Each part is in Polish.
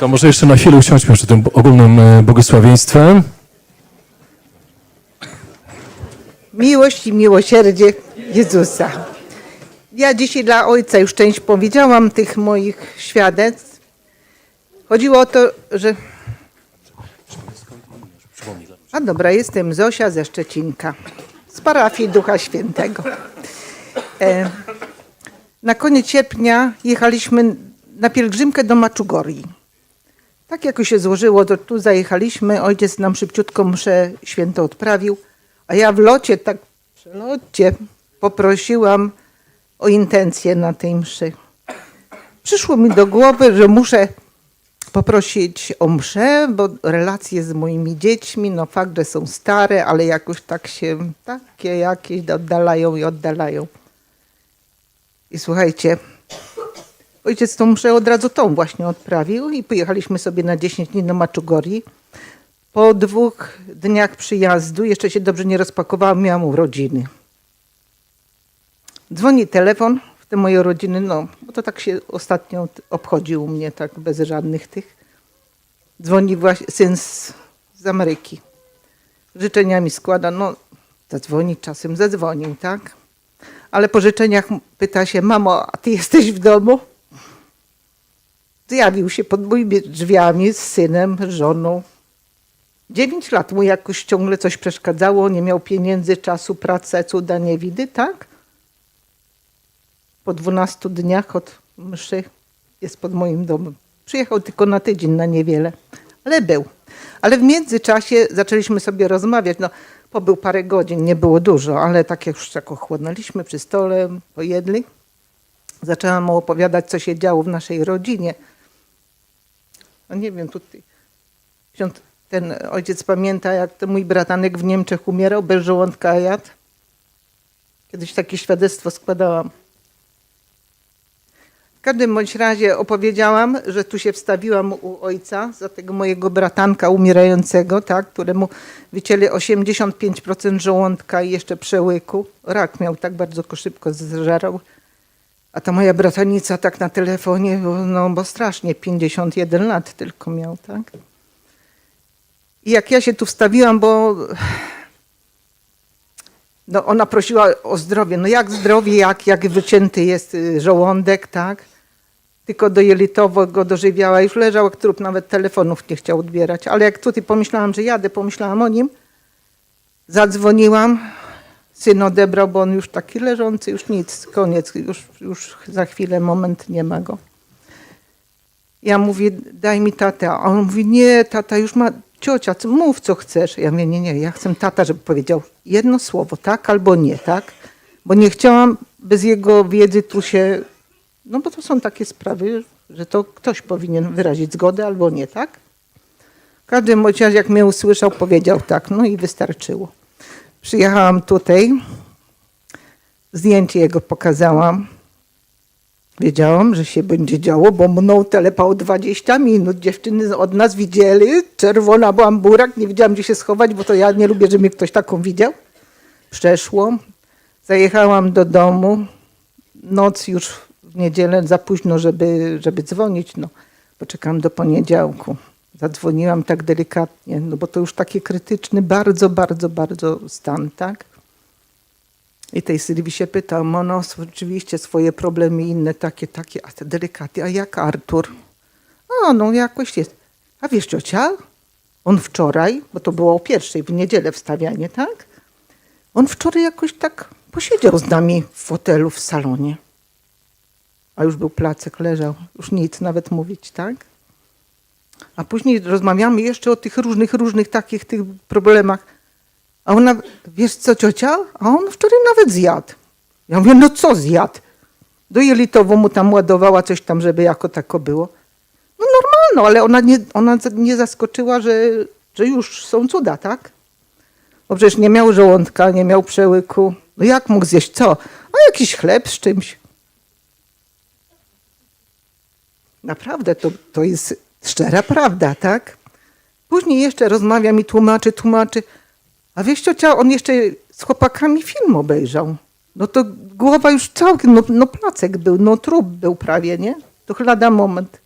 To może jeszcze na chwilę usiądźmy przed tym ogólnym e, błogosławieństwem. Miłość i miłosierdzie Jezusa. Ja dzisiaj dla Ojca już część powiedziałam tych moich świadectw. Chodziło o to, że... A dobra, jestem Zosia ze Szczecinka, z parafii Ducha Świętego. E, na koniec sierpnia jechaliśmy na pielgrzymkę do Maczugorii. Tak jakoś się złożyło, to tu zajechaliśmy, ojciec nam szybciutko mszę święto odprawił, a ja w locie, tak w przelocie poprosiłam o intencję na tej mszy. Przyszło mi do głowy, że muszę poprosić o mszę, bo relacje z moimi dziećmi, no fakt, że są stare, ale jakoś tak się, takie jakieś oddalają i oddalają. I słuchajcie, ojciec tą mszę od razu tą właśnie odprawił i pojechaliśmy sobie na 10 dni do Maczugorii. Po dwóch dniach przyjazdu, jeszcze się dobrze nie rozpakowałam, miałam urodziny. Dzwoni telefon w te moje rodziny, no, bo to tak się ostatnio obchodzi u mnie, tak bez żadnych tych. Dzwoni właśnie syn z, z Ameryki. Życzeniami składa, no, zadzwoni, czasem zadzwoni, tak? Ale po życzeniach pyta się, mamo, a ty jesteś w domu? Zjawił się pod moimi drzwiami z synem, żoną. Dziewięć lat mu jakoś ciągle coś przeszkadzało, nie miał pieniędzy, czasu, pracy, cuda nie widy, tak? Po dwunastu dniach od mszy jest pod moim domem. Przyjechał tylko na tydzień, na niewiele, ale był. Ale w międzyczasie zaczęliśmy sobie rozmawiać. No, pobył parę godzin, nie było dużo, ale tak jak już tak ochłodnęliśmy przy stole, pojedli. Zaczęłam mu opowiadać, co się działo w naszej rodzinie. No nie wiem, tutaj ksiądz, ten ojciec pamięta, jak ten mój bratanek w Niemczech umierał bez żołądka jadł. Kiedyś takie świadectwo składałam. W każdym bądź razie opowiedziałam, że tu się wstawiłam u ojca za tego mojego bratanka umierającego, tak, któremu wycięli 85% żołądka i jeszcze przełyku. Rak miał tak bardzo szybko zżerał. A ta moja bratanica tak na telefonie, no bo strasznie, 51 lat tylko miał, tak. I jak ja się tu wstawiłam, bo no ona prosiła o zdrowie. No jak zdrowie, jak, jak wycięty jest y, żołądek, tak? Tylko do jelitowo go dożywiała. Już leżał jak trup, nawet telefonów nie chciał odbierać. Ale jak tutaj pomyślałam, że jadę, pomyślałam o nim, zadzwoniłam, syn odebrał, bo on już taki leżący, już nic, koniec, już, już za chwilę, moment, nie ma go. Ja mówię, daj mi tatę. A on mówi, nie, tata już ma, ciocia, mów co chcesz. Ja mówię, nie, nie, ja chcę tata, żeby powiedział jedno słowo, tak albo nie, tak? Bo nie chciałam bez jego wiedzy tu się, no bo to są takie sprawy, że to ktoś powinien wyrazić zgodę albo nie, tak? W każdym razie, jak mnie usłyszał, powiedział tak, no i wystarczyło. Przyjechałam tutaj, zdjęcie jego pokazałam. Wiedziałam, że się będzie działo, bo mną telepał 20 minut. Dziewczyny od nas widzieli, czerwona byłam burak, nie wiedziałam gdzie się schować, bo to ja nie lubię, żeby mnie ktoś taką widział. Przeszło, zajechałam do domu, noc już w niedzielę za późno, żeby, żeby dzwonić, no poczekam do poniedziałku. Zadzwoniłam tak delikatnie, no bo to już taki krytyczny, bardzo, bardzo, bardzo stan, tak? I tej Sylwii się pytam, ono oczywiście swoje problemy inne, takie, takie, a te delikatnie, a jak Artur? A no jakoś jest. A wiesz ciocia, on wczoraj, bo to było o pierwszej, w niedzielę wstawianie, tak? On wczoraj jakoś tak posiedział z nami w fotelu w salonie. A już był placek, leżał, już nic nawet mówić, tak? A później rozmawiamy jeszcze o tych różnych, różnych takich tych problemach. A ona, wiesz co ciocia? A on wczoraj nawet zjadł. Ja mówię, no co zjadł? Do jelitowo mu tam ładowała coś tam, żeby jako tako było. No normalno, ale ona nie, ona nie zaskoczyła, że, że już są cuda, tak? Bo przecież nie miał żołądka, nie miał przełyku. No jak mógł zjeść co? A jakiś chleb z czymś. Naprawdę, to, to jest szczera prawda, tak? Później jeszcze rozmawia mi, tłumaczy, tłumaczy. A wiesz ciocia, on jeszcze z chłopakami film obejrzał. No to głowa już całkiem, no, no placek był, no trup był prawie, nie? To lada moment.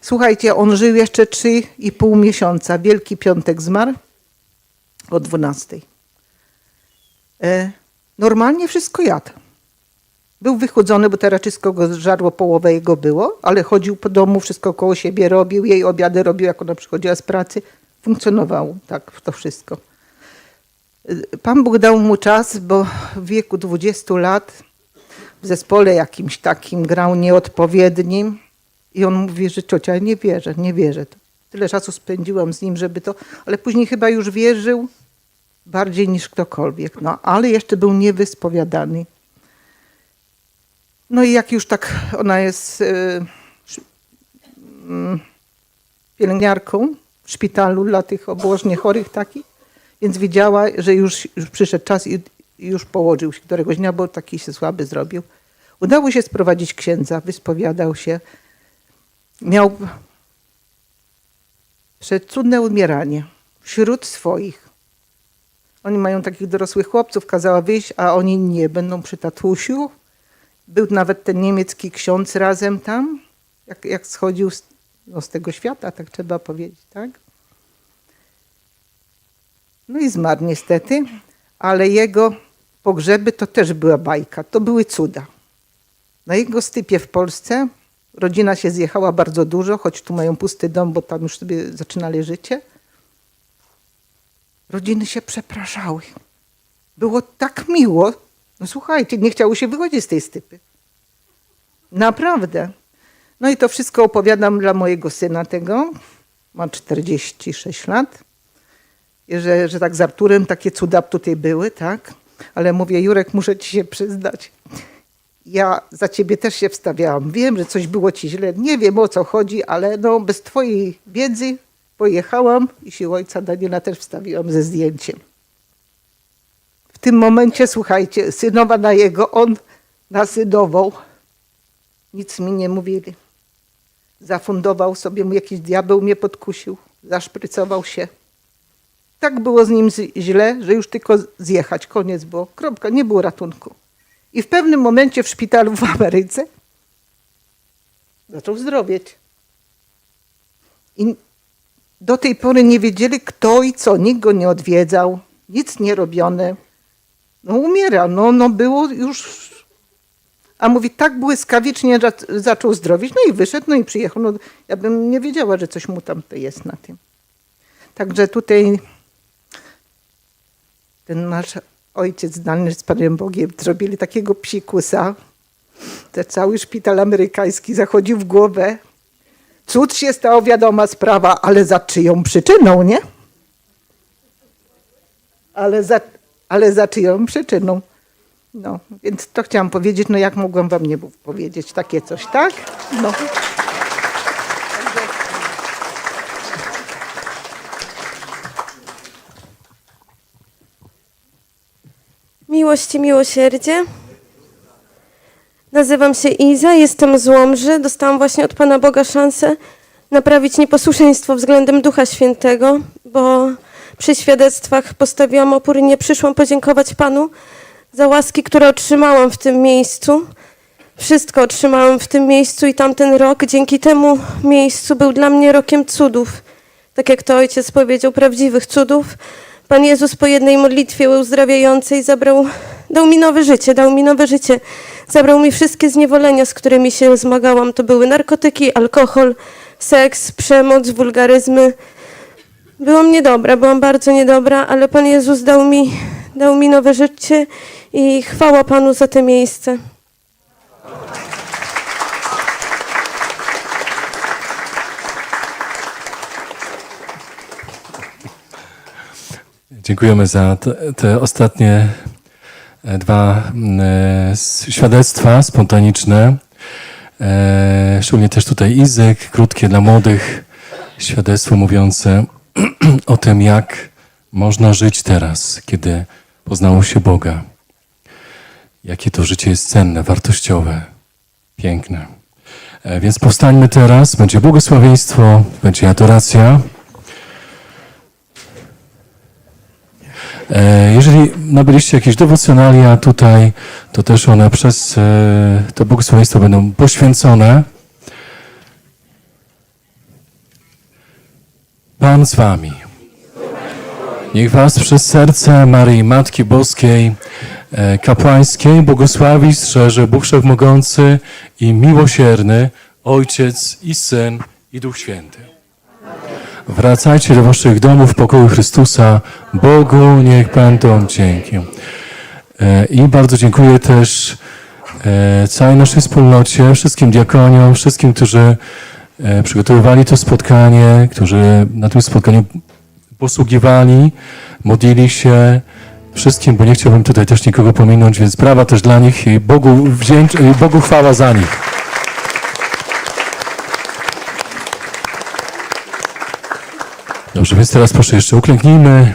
Słuchajcie, on żył jeszcze 3,5 miesiąca. Wielki Piątek zmarł o 12. E, normalnie wszystko jadł. Był wychudzony, bo teraz wszystko go żarło, połowę jego było, ale chodził po domu, wszystko koło siebie robił, jej obiady robił, jak ona przychodziła z pracy. Funkcjonował tak to wszystko. Pan Bóg dał mu czas, bo w wieku 20 lat w zespole jakimś takim grał nieodpowiednim i on mówi, że ciocia, nie wierzę, nie wierzę. Tyle czasu spędziłam z nim, żeby to, ale później chyba już wierzył bardziej niż ktokolwiek, no ale jeszcze był niewyspowiadany. No i jak już tak, ona jest sz- mm, pielęgniarką w szpitalu dla tych obłożnie chorych takich, więc wiedziała, że już, już przyszedł czas i już położył się któregoś dnia, bo taki się słaby zrobił. Udało się sprowadzić księdza, wyspowiadał się. Miał przecudne umieranie wśród swoich. Oni mają takich dorosłych chłopców, kazała wyjść, a oni nie, będą przy tatusiu. Był nawet ten niemiecki ksiądz razem tam, jak, jak schodził z, no, z tego świata, tak trzeba powiedzieć, tak? No i zmarł niestety, ale jego pogrzeby to też była bajka, to były cuda. Na jego stypie w Polsce rodzina się zjechała bardzo dużo, choć tu mają pusty dom, bo tam już sobie zaczynali życie. Rodziny się przepraszały. Było tak miło. No słuchajcie, nie chciało się wychodzić z tej stypy. Naprawdę. No i to wszystko opowiadam dla mojego syna tego. Ma 46 lat. I że, że tak z Arturem takie cuda tutaj były, tak? Ale mówię, Jurek, muszę ci się przyznać. Ja za ciebie też się wstawiałam. Wiem, że coś było ci źle. Nie wiem o co chodzi, ale no, bez twojej wiedzy pojechałam i się ojca Daniela też wstawiłam ze zdjęciem. Tym momencie, słuchajcie, synowa na jego, on nasydował. Nic mi nie mówili. Zafundował sobie, mu jakiś diabeł mnie podkusił, zaszprycował się. Tak było z nim źle, że już tylko zjechać, koniec było. Kropka, nie było ratunku. I w pewnym momencie w szpitalu w Ameryce zaczął zdrowieć. I do tej pory nie wiedzieli kto i co. Nikt go nie odwiedzał, nic nie robione. No umiera, no, no było już... A mówi, tak błyskawicznie za- zaczął zdrowieć, no i wyszedł, no i przyjechał. No, ja bym nie wiedziała, że coś mu tam to jest na tym. Także tutaj ten nasz ojciec znany z Panem Bogiem zrobili takiego psikusa. Te cały szpital amerykański zachodził w głowę. Cud się stał, wiadoma sprawa, ale za czyją przyczyną, nie? Ale za, ale za czyją przyczyną. No, więc to chciałam powiedzieć, no jak mogłam wam nie powiedzieć takie coś, tak? No. Miłość i miłosierdzie. Nazywam się Iza, jestem z Łomży. Dostałam właśnie od Pana Boga szansę naprawić nieposłuszeństwo względem Ducha Świętego, bo przy świadectwach postawiłam opór i nie przyszłam podziękować Panu za łaski, które otrzymałam w tym miejscu. Wszystko otrzymałam w tym miejscu i tamten rok dzięki temu miejscu był dla mnie rokiem cudów. Tak jak to ojciec powiedział, prawdziwych cudów. Pan Jezus po jednej modlitwie uzdrawiającej zabrał, dał mi nowe życie, dał mi nowe życie. Zabrał mi wszystkie zniewolenia, z którymi się zmagałam. To były narkotyki, alkohol, seks, przemoc, wulgaryzmy. Byłam niedobra, byłam bardzo niedobra, ale Pan Jezus dał mi, dał mi nowe życie i chwała Panu za te miejsce. Dziękujemy za te, te ostatnie e, dwa e, świadectwa spontaniczne. E, Szczególnie też tutaj Izyk, krótkie dla młodych, świadectwo mówiące o tym, jak można żyć teraz, kiedy poznało się Boga. Jakie to życie jest cenne, wartościowe, piękne. E, Więc powstańmy teraz, będzie błogosławieństwo, będzie adoracja. E, Jeżeli nabyliście jakieś dewocjonalia tutaj, to też one przez e, to błogosławieństwo będą poświęcone. Pan z wami. Niech was przez serce Maryi Matki Boskiej, e, kapłańskiej, błogosławi, strzeże Bóg Wszechmogący i miłosierny, Ojciec i Syn i Duch Święty. Wracajcie do waszych domów w pokoju Chrystusa. Bogu niech będą dzięki. E, I bardzo dziękuję też e, całej naszej wspólnocie, wszystkim diakoniom, wszystkim, którzy przygotowywali to spotkanie, którzy na tym spotkaniu posługiwali, modlili się, wszystkim, bo nie chciałbym tutaj też nikogo pominąć, więc brawa też dla nich i Bogu, wdzięcz, Bogu chwała za nich. Dobrze, więc teraz proszę jeszcze uklęknijmy.